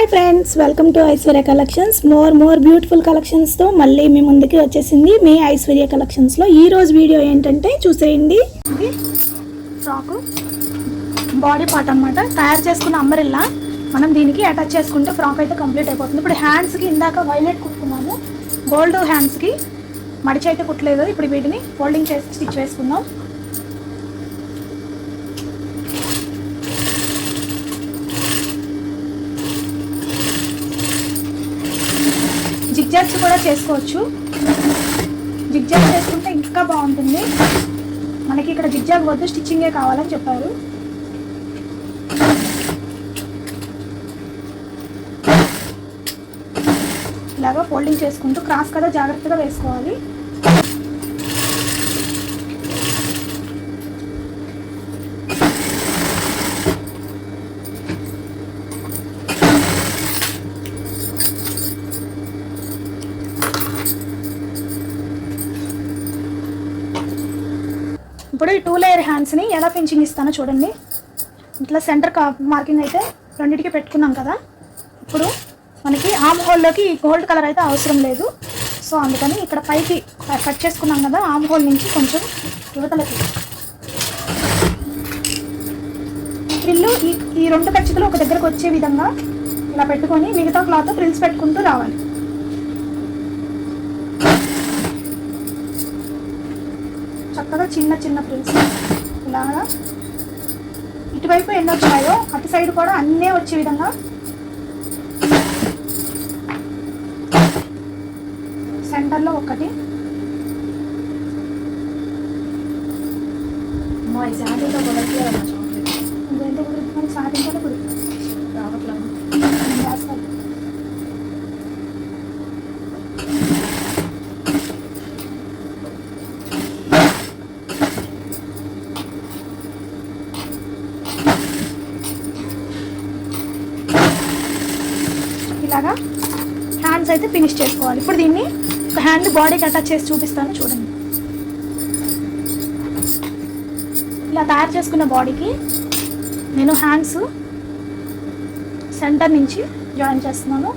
Hi friends welcome to Aishwarya collections more more beautiful కలెక్షన్స్తో మళ్ళీ మీ ముందుకి వచ్చేసింది మీ ఐశ్వర్య కలెక్షన్స్లో ఈరోజు వీడియో ఏంటంటే చూసేయండి. ఇది ఫ్రాకు బాడీ పార్ట్ అనమాట తయారు చేసుకున్న అంబరిల్లా మనం దీనికి అటాచ్ చేసుకుంటే ఫ్రాక్ అయితే కంప్లీట్ అయిపోతుంది. ఇప్పుడు హ్యాండ్స్కి ఇందాక వైలెట్ కుట్టుకున్నాము. గోల్డ్ హ్యాండ్స్కి మడిచి అయితే కుట్టలేదు. ఇప్పుడు వీటిని ఫోల్డింగ్ చేసి స్టిచ్ వేసుకుందాం జిగ్జాగ్స్ కూడా చేసుకోవచ్చు. జిగ్జాగ్ చేసుకుంటే ఇంకా బాగుంటుంది. మనకి ఇక్కడ జిగ్జాగ్ వద్దు స్టిచ్చింగే కావాలని చెప్పారు. ఇలాగా ఫోల్డింగ్ చేసుకుంటూ క్రాస్ కదా జాగ్రత్తగా వేసుకోవాలి. టూ లేయర్ హ్యాండ్స్ని ఎలా పించింగ్ ఇస్తానో చూడండి. ఇట్లా సెంటర్ కా మార్కింగ్ అయితే రెండింటికి పెట్టుకున్నాం కదా. ఇప్పుడు మనకి ఆమ్ హోల్లోకి గోల్డ్ కలర్ అయితే అవసరం లేదు. సో అందుకని ఇక్కడ పైకి కట్ చేసుకున్నాం కదా ఆమ్ హోల్ నుంచి కొంచెం యువతలకి. ఫ్రిల్లు ఈ ఈ రెండు ఖచ్చితలు ఒక దగ్గరకు వచ్చే విధంగా ఇలా పెట్టుకొని మిగతా క్లాత్ ఫ్రిల్స్ పెట్టుకుంటూ రావాలి చక్కగా చిన్న చిన్న ఫ్రిల్స్ ఇలాగా. ఇటువైపు ఎన్ని వచ్చాయో అటు సైడ్ కూడా అన్నీ వచ్చే విధంగా. సెంటర్లో ఒకటి. మా ఈ చాక్లెట్ ఇంకేంటో కుదురుతుంది హ్యాండ్స్ అయితే ఫినిష్ చేసుకోవాలి. ఇప్పుడు దీన్ని ఒక హ్యాండ్ బాడీకి అటాచ్ చేసి చూపిస్తాను చూడండి. ఇలా తయారు చేసుకున్న బాడీకి నేను హ్యాండ్స్ సెంటర్ నుంచి జాయిన్ చేస్తున్నాను.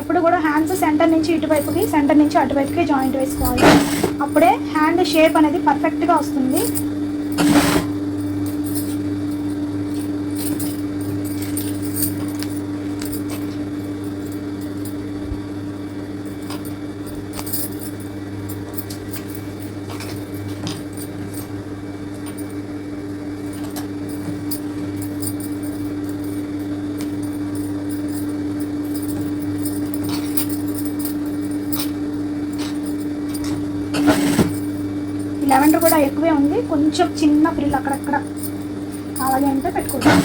ఎప్పుడు కూడా హ్యాండ్స్ సెంటర్ నుంచి ఇటువైపుకి సెంటర్ నుంచి అటువైపుకి జాయింట్ వేసుకోవాలి. అప్పుడే హ్యాండ్ షేప్ అనేది పర్ఫెక్ట్గా వస్తుంది. లెవెండర్ కూడా ఎక్కువే ఉంది. కొంచెం చిన్న ఫ్రిల్ అక్కడక్కడ కావాలి అంటే పెట్టుకుంటాం.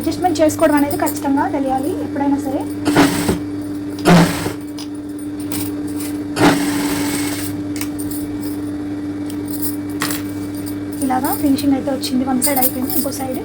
అడ్జస్ట్మెంట్ చేసుకోవడం అనేది ఖచ్చితంగా తెలియాలి ఎప్పుడైనా సరే. ఇలాగా ఫినిషింగ్ అయితే వచ్చింది. వన్ సైడ్ అయిపోయింది ఇంకో సైడ్.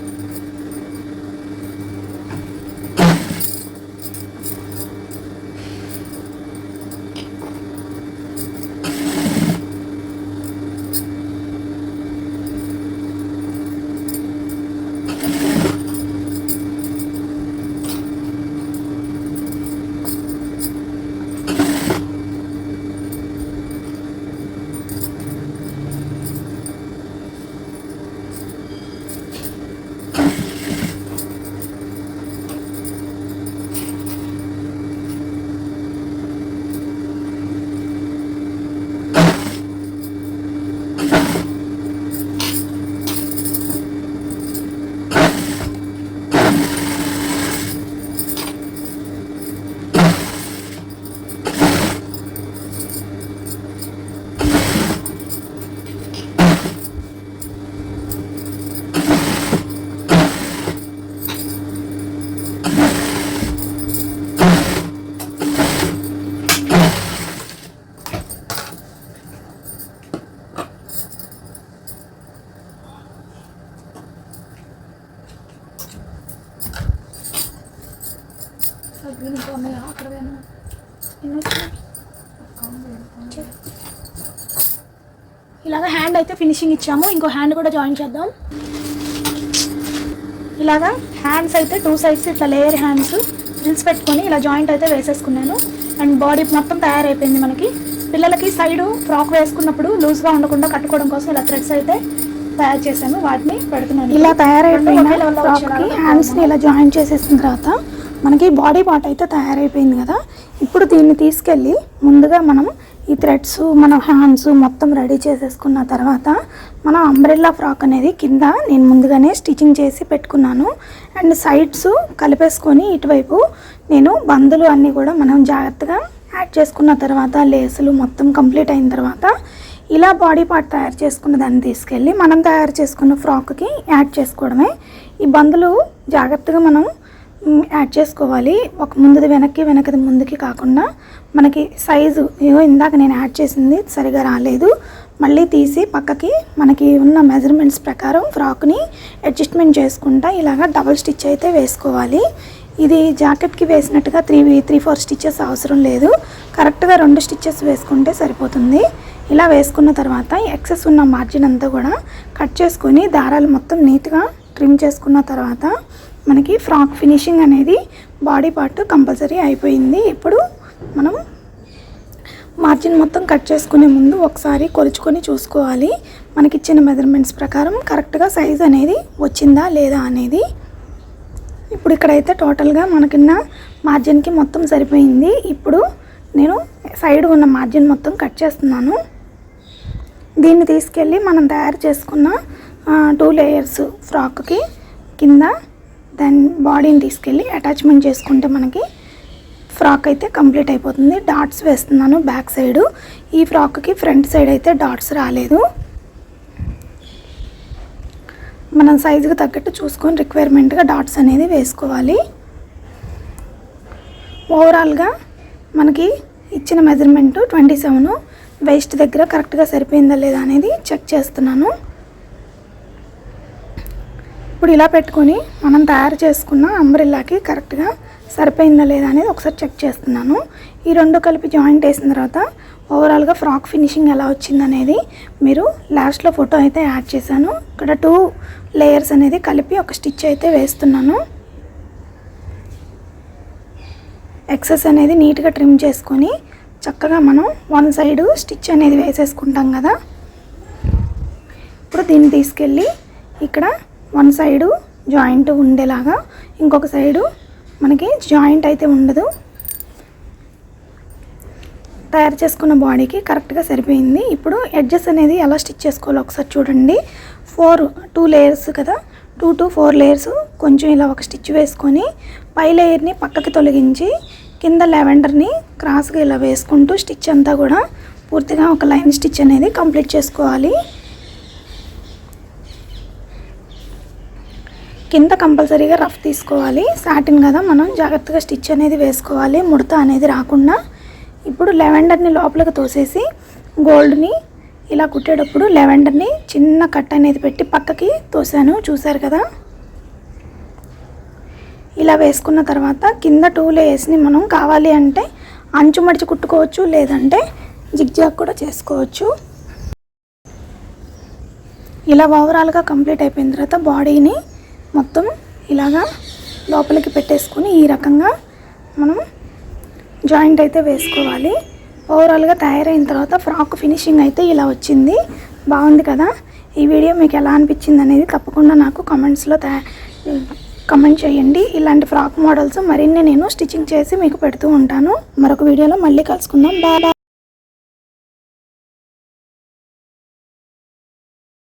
ఉన్నాయా అక్కడ? ఇలాగ హ్యాండ్ అయితే ఫినిషింగ్ ఇచ్చాము. ఇంకో హ్యాండ్ కూడా జాయిన్ చేద్దాం. ఇలాగా హ్యాండ్స్ అయితే టూ సైడ్స్ ఇట్లా లేయర్ హ్యాండ్స్ డ్రిల్స్ పెట్టుకొని ఇలా జాయింట్ అయితే వేసేసుకున్నాను. అండ్ బాడీ మొత్తం తయారైపోయింది మనకి. పిల్లలకి సైడ్ ఫ్రాక్ వేసుకున్నప్పుడు లూజ్గా ఉండకుండా కట్టుకోవడం కోసం ఇలా థ్రెడ్స్ అయితే తయారు చేశాను. వాటిని పెడుతున్నాను. ఇలా తయారైపోయిన ఫ్రాక్కి హ్యాండ్స్ని ఇలా జాయిన్ చేసేసిన తర్వాత మనకి బాడీ పార్ట్ అయితే తయారైపోయింది కదా. ఇప్పుడు దీన్ని తీసుకెళ్ళి ముందుగా మనం ఈ థ్రెడ్స్ మన హ్యాండ్స్ మొత్తం రెడీ చేసేసుకున్న తర్వాత మన అంబ్రెల్లా ఫ్రాక్ అనేది కింద నేను ముందుగానే స్టిచ్చింగ్ చేసి పెట్టుకున్నాను. అండ్ సైడ్స్ కలిపేసుకొని ఇటువైపు నేను బందులు అన్నీ కూడా మనం జాగ్రత్తగా యాడ్ చేసుకున్న తర్వాత లేసులు మొత్తం కంప్లీట్ అయిన తర్వాత ఇలా బాడీ పార్ట్ తయారు చేసుకున్న దాన్ని తీసుకెళ్ళి మనం తయారు చేసుకున్న ఫ్రాక్కి యాడ్ చేసుకోవడమే. ఈ బందులు జాగ్రత్తగా మనం యాడ్ చేసుకోవాలి. ఒక ముందుది వెనక్కి వెనకది ముందుకి కాకుండా మనకి సైజు ఏదో ఇందాక నేను యాడ్ చేసింది సరిగా రాలేదు. మళ్ళీ తీసి పక్కకి మనకి ఉన్న మెజర్మెంట్స్ ప్రకారం ఫ్రాక్ని అడ్జస్ట్మెంట్ చేసుకుంటా ఇలాగ డబల్ స్టిచ్ అయితే వేసుకోవాలి. ఇది జాకెట్కి వేసినట్టుగా త్రీ త్రీ ఫోర్ స్టిచ్చెస్ అవసరం లేదు. కరెక్ట్గా రెండు స్టిచ్చెస్ వేసుకుంటే సరిపోతుంది. ఇలా వేసుకున్న తర్వాత ఎక్సెస్ ఉన్న మార్జిన్ అంతా కూడా కట్ చేసుకొని దారాలు మొత్తం నీట్గా ట్రిమ్ చేసుకున్న తర్వాత మనకి ఫ్రాక్ ఫినిషింగ్ అనేది బాడీ పార్ట్ కంపల్సరీ అయిపోయింది. ఇప్పుడు మనం మార్జిన్ మొత్తం కట్ చేసుకునే ముందు ఒకసారి కొలుచుకొని చూసుకోవాలి. మనకి ఇచ్చిన మెజర్మెంట్స్ ప్రకారం కరెక్ట్గా సైజ్ అనేది వచ్చిందా లేదా అనేది. ఇప్పుడు ఇక్కడైతే టోటల్గా మనకిన్న మార్జిన్కి మొత్తం సరిపోయింది. ఇప్పుడు నేను సైడ్ ఉన్న మార్జిన్ మొత్తం కట్ చేస్తున్నాను. దీన్ని తీసుకెళ్ళి మనం తయారు చేసుకున్న టూ లేయర్స్ ఫ్రాక్కి కింద దాని బాడీని తీసుకెళ్ళి అటాచ్మెంట్ చేసుకుంటే మనకి ఫ్రాక్ అయితే కంప్లీట్ అయిపోతుంది. డాట్స్ వేస్తున్నాను బ్యాక్ సైడ్ ఈ ఫ్రాక్కి ఫ్రంట్ సైడ్ అయితే డాట్స్ రాలేదు. మనం సైజుకి తగ్గట్టు చూసుకొని రిక్వైర్మెంట్గా డాట్స్ అనేది వేసుకోవాలి. ఓవరాల్గా మనకి ఇచ్చిన మెజర్మెంట్ ట్వంటీ సెవెన్ వేస్ట్ దగ్గర కరెక్ట్గా సరిపోయిందా లేదా అనేది చెక్ చేస్తున్నాను. ఇప్పుడు ఇలా పెట్టుకొని మనం తయారు చేసుకున్న అంబ్రిల్లాకి కరెక్ట్గా సరిపోయిందా లేదా అనేది ఒకసారి చెక్ చేస్తున్నాను. ఈ రెండు కలిపి జాయింట్ వేసిన తర్వాత ఓవరాల్గా ఫ్రాక్ ఫినిషింగ్ ఎలా వచ్చిందనేది మీరు లాస్ట్లో ఫోటో అయితే యాడ్ చేశాను. ఇక్కడ టూ లేయర్స్ అనేది కలిపి ఒక స్టిచ్ అయితే వేస్తున్నాను. ఎక్సెస్ అనేది నీట్గా ట్రిమ్ చేసుకొని చక్కగా మనం వన్ సైడ్ స్టిచ్ అనేది వేసేసుకుంటాం కదా. ఇప్పుడు దీన్ని తీసుకెళ్ళి ఇక్కడ వన్ సైడు జాయింట్ ఉండేలాగా ఇంకొక సైడు మనకి జాయింట్ అయితే ఉండదు. తయారు చేసుకున్న బాడీకి కరెక్ట్గా సరిపోయింది. ఇప్పుడు ఎడ్జెస్ అనేది ఎలా స్టిచ్ చేసుకోవాలో ఒకసారి చూడండి. ఫోర్ టూ లేయర్స్ కదా? టూ టు ఫోర్ లేయర్స్ కొంచెం ఇలా ఒక స్టిచ్ వేసుకొని పై లేయర్ని పక్కకి తొలగించి కింద లెవెండర్ని క్రాస్గా ఇలా వేసుకుంటూ స్టిచ్ అంతా కూడా పూర్తిగా ఒక లైన్ స్టిచ్ అనేది కంప్లీట్ చేసుకోవాలి. కింద కంపల్సరీగా రఫ్ తీసుకోవాలి. సాటిన్ కదా మనం. జాగ్రత్తగా స్టిచ్ అనేది వేసుకోవాలి. ముడత అనేది రాకుండా. ఇప్పుడు లెవెండర్ని లోపలికి తోసేసి గోల్డ్ని ఇలా కుట్టేటప్పుడు లెవెండర్ని చిన్న కట్ అనేది పెట్టి పక్కకి తోసాను. చూసారు కదా? ఇలా వేసుకున్న తర్వాత కింద టూ లేయర్స్ని మనం కావాలి అంటే అంచు మడిచి కుట్టుకోవచ్చు లేదంటే జిగ్జాగ్ కూడా చేసుకోవచ్చు. ఇలా ఓవరాల్గా కంప్లీట్ అయిపోయిన తర్వాత బాడీని మొత్తం ఇలాగా లోపలికి పెట్టేసుకొని ఈ రకంగా మనం జాయింట్ అయితే వేసుకోవాలి. ఓవరాల్గా తయారైన తర్వాత ఫ్రాక్ ఫినిషింగ్ అయితే ఇలా వచ్చింది. బాగుంది కదా? ఈ వీడియో మీకు ఎలా అనిపించింది అనేది తప్పకుండా నాకు కమెంట్స్లో తయా కమెంట్ చేయండి. ఇలాంటి ఫ్రాక్ మోడల్స్ మరిన్ని నేను స్టిచ్చింగ్ చేసి మీకు పెడుతూ ఉంటాను. మరొక వీడియోలో మళ్ళీ కలుసుకుందాం. బాయ్.